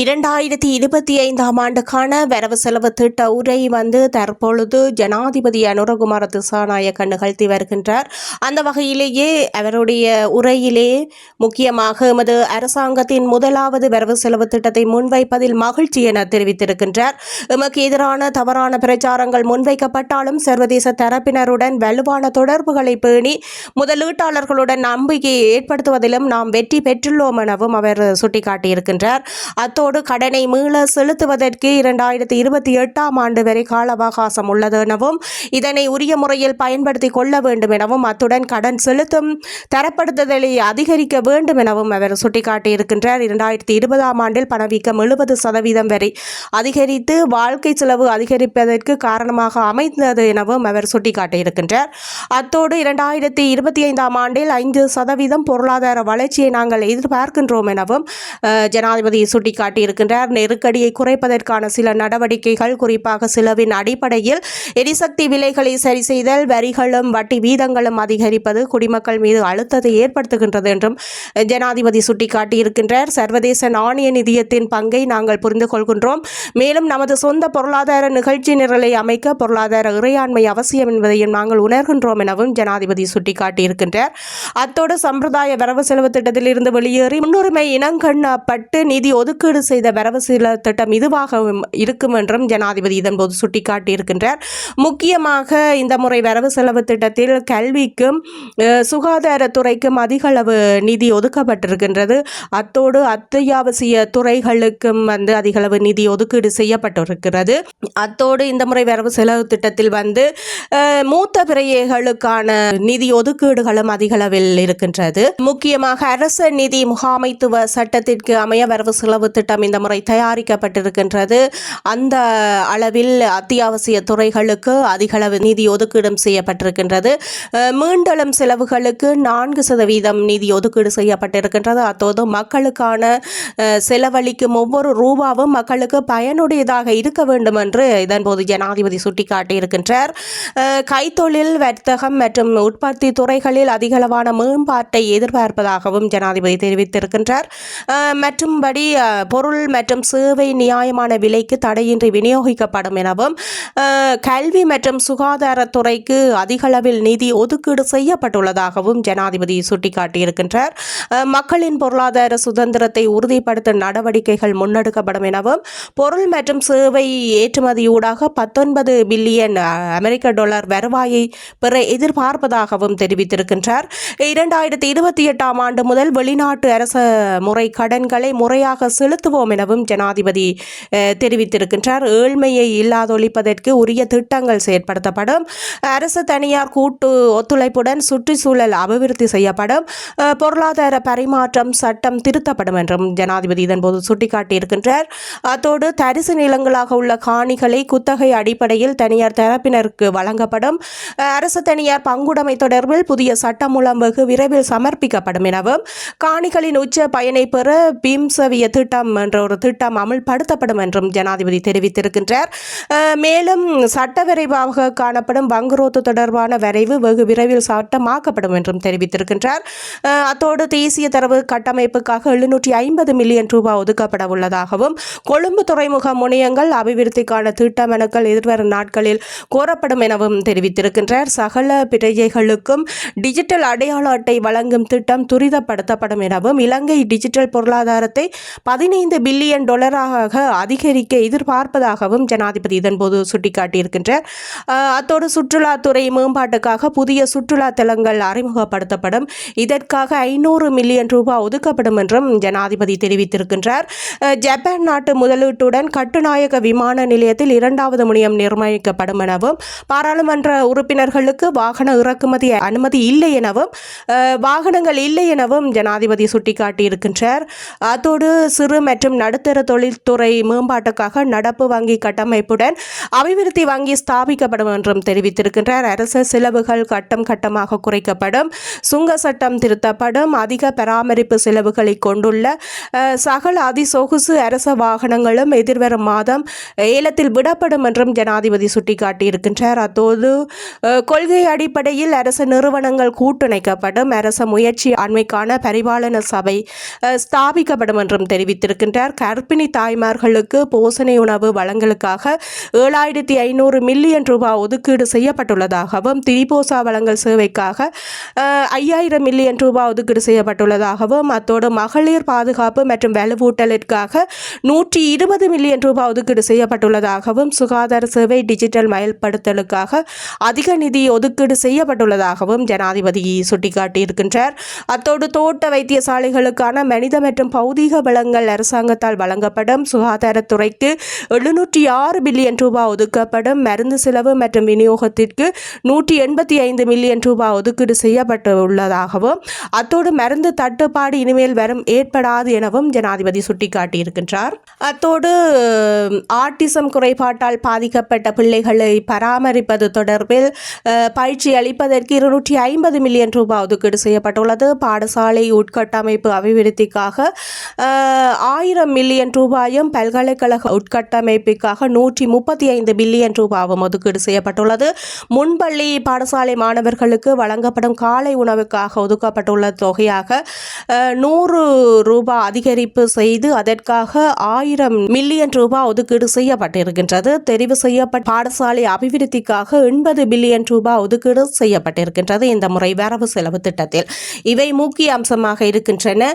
இரண்டாயிரத்தி இருபத்தி ஐந்தாம் ஆண்டுக்கான வரவு செலவு திட்ட உரை வந்து தற்பொழுது ஜனாதிபதி அனுரகுமார திசாநாயக்க நிகழ்த்தி வருகின்றார். அந்த வகையிலேயே அவருடைய உரையிலே முக்கியமாக எமது அரசாங்கத்தின் முதலாவது வரவு செலவு திட்டத்தை முன்வைப்பதில் மகிழ்ச்சி என தெரிவித்திருக்கின்றார். எமக்கு எதிரான தவறான பிரச்சாரங்கள் முன்வைக்கப்பட்டாலும் சர்வதேச தரப்பினருடன் வலுவான தொடர்புகளை பேணி முதலீட்டாளர்களுடன் நம்பிக்கையை ஏற்படுத்துவதிலும் நாம் வெற்றி பெற்றுள்ளோம் எனவும் அவர் சுட்டிக்காட்டியிருக்கின்றார். அத்தோடு கடனை மீள செலுத்துவதற்கு இரண்டாயிரத்தி இருபத்தி எட்டாம் ஆண்டு வரை கால அவகாசம் உள்ளது எனவும் இதனை உரிய முறையில் பயன்படுத்திக் கொள்ள வேண்டும் எனவும் அத்துடன் கடன் செலுத்தும் தரப்படுத்துதலை அதிகரிக்க வேண்டும் எனவும் அவர் சுட்டிக்காட்டியிருக்கின்றார். இரண்டாயிரத்தி இருபதாம் ஆண்டில் பணவீக்கம் எழுபது சதவீதம் வரை அதிகரித்து வாழ்க்கை செலவு அதிகரிப்பதற்கு காரணமாக அமைந்தது எனவும் அவர் சுட்டிக்காட்டியிருக்கின்றார். அத்தோடு இரண்டாயிரத்தி இருபத்தி ஐந்தாம் ஆண்டில் ஐந்து சதவீதம் பொருளாதார வளர்ச்சியை நாங்கள் எதிர்பார்க்கின்றோம் எனவும் ஜனாதிபதி சுட்டிக்காட்டி சுட்டிக்காட்டியிருக்கின்றார் நெருக்கடியை குறைப்பதற்கான சில நடவடிக்கைகள் குறிப்பாக செலவின் அடிப்படையில் எரிசக்தி விலைகளை சரி செய்தல் வரிகளும் வட்டி வீதங்களும் அதிகரிப்பது குடிமக்கள் மீது அழுத்தத்தை ஏற்படுத்துகின்றது என்றும் ஜனாதிபதி சுட்டிக்காட்டியிருக்கின்றார். சர்வதேச நாணய நிதியத்தின் பங்கை நாங்கள் புரிந்து கொள்கின்றோம் மேலும் நமது சொந்த பொருளாதார நிகழ்ச்சி நிரலை அமைக்க பொருளாதார இறையாண்மை அவசியம் என்பதையும் நாங்கள் உணர்கின்றோம் எனவும் ஜனாதிபதி சுட்டிக்காட்டியிருக்கின்றார். அத்தோடு சம்பிரதாய வரவு செலவு திட்டத்திலிருந்து வெளியேறி முன்னுரிமை இனங்கண்ணப்பட்டு நிதி ஒதுக்கீடு செய்த வரவு செலவு திட்டம் இதுவாக இருக்கும் என்றும் ஜனாதிபதி இதன்போது சுட்டிக்காட்டியிருக்கின்றார். முக்கியமாக இந்த முறை வரவு செலவு திட்டத்தில் கல்விக்கும் சுகாதாரத்துறைக்கும் அதிக அளவு நிதி ஒதுக்கப்பட்டிருக்கின்றது. அத்தோடு அத்தியாவசிய துறைகளுக்கும் வந்து அதிக அளவு நிதி ஒதுக்கீடு செய்யப்பட்டிருக்கிறது. அத்தோடு இந்த முறை வரவு செலவு திட்டத்தில் வந்து மூத்த பிறையர்களுக்கான நிதி ஒதுக்கீடுகளும் அதிக அளவில் இருக்கின்றது. முக்கியமாக அரச நிதி முகாமைத்துவ சட்டத்திற்கு அமைய வரவு செலவு திட்டம் இந்த முறை தயாரிக்கப்பட்டிருக்கின்றது. அந்த அளவில் அத்தியாவசிய துறைகளுக்கு அதிகளவு நிதி ஒதுக்கீடும் செய்யப்பட்டிருக்கின்றது. அஹ், செலவுகளுக்கு நான்கு சதவீதம் நிதி ஒதுக்கீடு செய்யப்பட்டிருக்கின்றது. அத்தோடு மக்களுக்கான செலவழிக்கும் ஒவ்வொரு ரூபாவும் மக்களுக்கு பயனுடையதாக இருக்க வேண்டும் என்று இதன்போது ஜனாதிபதி சுட்டிக்காட்டியிருக்கின்றார். கைத்தொழில் வர்த்தகம் மற்றும் உற்பத்தி துறைகளில் அதிகளவான மேம்பாட்டை எதிர்பார்ப்பதாகவும் ஜனாதிபதி தெரிவித்திருக்கின்றார். மற்றும்படி பொருள் மற்றும் சேவை நியாயமான விலைக்கு தடையின்றி விநியோகிக்கப்படும் எனவும் கல்வி மற்றும் சுகாதாரத்துறைக்கு அதிகளவில் நிதி ஒதுக்கீடு செய்யப்பட்டுள்ளதாகவும் ஜனாதிபதி சுட்டிக்காட்டியிருக்கின்றார். மக்களின் பொருளாதார சுதந்திரத்தை உறுதிப்படுத்தும் நடவடிக்கைகள் முன்னெடுக்கப்படும் எனவும் பொருள் மற்றும் சேவை ஏற்றுமதியூடாக பத்தொன்பது பில்லியன் அமெரிக்க டாலர் வருவாயை பெற எதிர்பார்ப்பதாகவும் தெரிவித்திருக்கின்றார். இரண்டாயிரத்தி இருபத்தி எட்டாம் ஆண்டு முதல் வெளிநாட்டு அரச முறை கடன்களை முறையாக செலுத்துவோம் எனவும் ஜனாதிபதி தெரிவித்திருக்கின்றார். ஏழ்மையை இல்லாதொழிப்பதற்கு உரிய திட்டங்கள் செயற்படுத்தப்படும். அரசு தனியார் கூட்டு ஒத்துழைப்புடன் சுற்றுச்சூழல் அபிவிருத்தி செய்யப்படும். பொருளாதார பரிமாற்றம் சட்டம் திருத்தப்படும் என்றும் ஜனாதிபதி இதன்போது சுட்டிக்காட்டியிருக்கின்றார். அத்தோடு தரிசு நிலங்களாக உள்ள காணிகளை குத்தகை அடிப்படையில் தனியார் தரப்பினருக்கு வழங்கப்படும். அரசு தனியார் பங்குடைமை தொடர்பில் புதிய சட்டமூலம் வெகு விரைவில் சமர்ப்பிக்கப்படும் எனவும் காணிகளின் உச்ச பயனை பெற பீம்சவிய திட்டம் என்ற ஒரு திட்டம் அமல்படுத்தப்படும் என்றும் ஜனாதிபதி தெரிவித்திருக்கின்றார். மேலும் சட்ட விரைவாக காணப்படும் பங்குரோத்து தொடர்பான வரைவு வெகு விரைவில் சட்டமாக்கப்படும் என்றும் தெரிவித்திருக்கின்றார். அத்தோடு தேசிய தரவு கட்டமைப்புக்காக எழுநூற்றி ஐம்பது மில்லியன் ரூபாய் ஒதுக்கப்பட உள்ளதாகவும் கொழும்பு துறைமுக முனையங்கள் அபிவிருத்திக்கான திட்டமெனுக்கள் எதிர்வரும் நாட்களில் கோரப்படும் எனவும் தெரிவித்திருக்கின்றார். சகல பிரஜைகளுக்கும் டிஜிட்டல் அடையாள அட்டை வழங்கும் திட்டம் துரிதப்படுத்தப்படும் எனவும் இலங்கை டிஜிட்டல் பொருளாதாரத்தை பதினைந்து பில்லியன் டாலராக அதிகரிக்க எதிர்பார்ப்பதாகவும் ஜனாதிபதி இதன்போது சுட்டிக்காட்டியிருக்கின்றார் அத்தோடு சுற்றுலாத்துறை மேம்பாட்டுக்காக புதிய சுற்றுலா தலங்கள் அறிமுகப்படுத்தப்படும். இதற்காக ஐநூறு மில்லியன் ரூபாய் ஒதுக்கப்படும் என்றும் ஜனாதிபதி தெரிவித்திருக்கின்றார். ஜப்பான் நாட்டு முதலீட்டுடன் கட்டுநாயக விமான நிலையத்தில் இரண்டாவது முனையம் நிர்மாணிக்கப்படும் எனவும் பாராளுமன்ற உறுப்பினர்களுக்கு வாகன இறக்குமதி அனுமதி இல்லை எனவும் வாகனங்கள் இல்லை எனவும் ஜனாதிபதி சுட்டிக்காட்டியிருக்கின்றார். அத்தோடு சிறு மற்றும் நடுத்தர தொழில்துறை மேம்பாட்டுக்காக நடப்பு வங்கி கட்டமைப்புடன் அபிவிருத்தி வங்கி ஸ்தாபிக்கப்படும் என்றும் தெரிவித்திருக்கின்றார் அரசு செலவுகள் கட்டம் கட்டமாக குறைக்கப்படும். சுங்க சட்டம் திருத்தப்படும். அதிக பராமரிப்பு செலவுகளை கொண்டுள்ள சகல அதிசொகுசு அரச வாகனங்களும் எதிர்வரும் மாதம் ஏலத்தில் விடப்படும் என்றும் ஜனாதிபதி சுட்டிக்காட்டியிருக்கின்றார். அத்தோடு கொள்கை அடிப்படையில் அரசு நிறுவனங்கள் கூட்டிணைக்கப்படும். அரச முயற்சி அண்மைக்கான பரிபாலன சபை ஸ்தாபிக்கப்படும் என்றும் தெரிவித்திருக்கிறார் இருக்கின்றார் கர்ப்பிணி தாய்மார்களுக்கு போசனை உணவு வழங்கலுக்காக ஏழாயிரத்தி ஐநூறு மில்லியன் ரூபாய் ஒதுக்கீடு செய்யப்பட்டுள்ளதாகவும் திரிபோசா வழங்கல் சேவைக்காக ஐயாயிரம் மில்லியன் ரூபாய் ஒதுக்கீடு செய்யப்பட்டுள்ளதாகவும் அத்தோடு மகளிர் பாதுகாப்பு மற்றும் வலுவூட்டலிற்காக நூற்றி இருபது மில்லியன் ரூபாய் ஒதுக்கீடு செய்யப்பட்டுள்ளதாகவும் சுகாதார சேவை டிஜிட்டல் மயல்படுத்தலுக்காக அதிக நிதி ஒதுக்கீடு செய்யப்பட்டுள்ளதாகவும் ஜனாதிபதி சுட்டிக்காட்டியிருக்கின்றார். அத்தோடு தோட்ட வைத்தியசாலைகளுக்கான மனித மற்றும் பௌதீக வளங்கள் அரசு அரசாங்கத்தால் வழங்கப்படும் சுகாதாரத்துறைக்கு எழுநூற்றி ஆறு பில்லியன் ரூபாய் ஒதுக்கப்படும் மருந்து செலவு மற்றும் விநியோகத்திற்கு நூற்றி எண்பத்தி ஐந்து மில்லியன் ரூபாய் ஒதுக்கீடு செய்யப்பட்டுள்ளதாகவும் அத்தோடு மருந்து தட்டுப்பாடு இனிமேல் வரும் ஏற்படாது எனவும் ஜனாதிபதி சுட்டிக்காட்டியிருக்கின்றார். அத்தோடு ஆட்டிசம் குறைபாட்டால் பாதிக்கப்பட்ட பிள்ளைகளை பராமரிப்பது தொடர்பில் பயிற்சி அளிப்பதற்கு இருநூற்றி ஐம்பது மில்லியன் ரூபாய் ஒதுக்கீடு செய்யப்பட்டுள்ளது. பாடசாலை உட்கட்டமைப்பு அபிவிருத்திக்காக ஆயிரம் மில்லியன் ரூபாயும் பல்கலைக்கழக உட்கட்டமைப்புக்காக நூற்றி முப்பத்தி ஐந்து பில்லியன் ரூபாவும் ஒதுக்கீடு செய்யப்பட்டுள்ளது. முன்பள்ளி பாடசாலை மாணவர்களுக்கு வழங்கப்படும் காலை உணவுக்காக ஒதுக்கப்பட்டுள்ள தொகையாக நூறு ரூபாய் அதிகரிப்பு செய்து அதற்காக ஆயிரம் மில்லியன் ரூபாய் ஒதுக்கீடு செய்யப்பட்டிருக்கின்றது. தெரிவு செய்யப்பட்ட பாடசாலை அபிவிருத்திக்காக எண்பது பில்லியன் ரூபாய் ஒதுக்கீடு செய்யப்பட்டிருக்கின்றது இந்த முறை வரவு செலவு திட்டத்தில். இவை முக்கிய அம்சமாக இருக்கின்றன.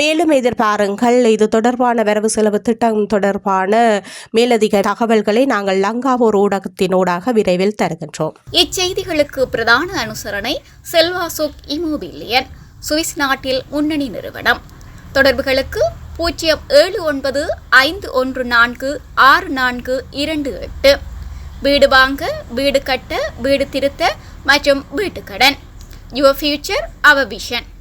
மேலும் எதிர்பாருங்கள். இது தொடர்பான வரவு செலவு திட்டம் தொடர்பான மேலதிக தகவல்களை நாங்கள் லங்காவோர் ஊடகத்தினூடாக விரைவில் தருகின்றோம். இச்செய்திகளுக்கு பிரதான அனுசரணை செல்வாசோக் இமோபிலியன் சுவிஸ் நாட்டில் முன்னணி நிறுவனம். தொடர்புகளுக்கு பூஜ்ஜியம் ஏழு ஒன்பது ஐந்து ஒன்று நான்கு ஆறு நான்கு இரண்டு எட்டு. வீடு வாங்க வீடு கட்ட வீடு திருத்த மற்றும் வீட்டுக்கடன். Your future our vision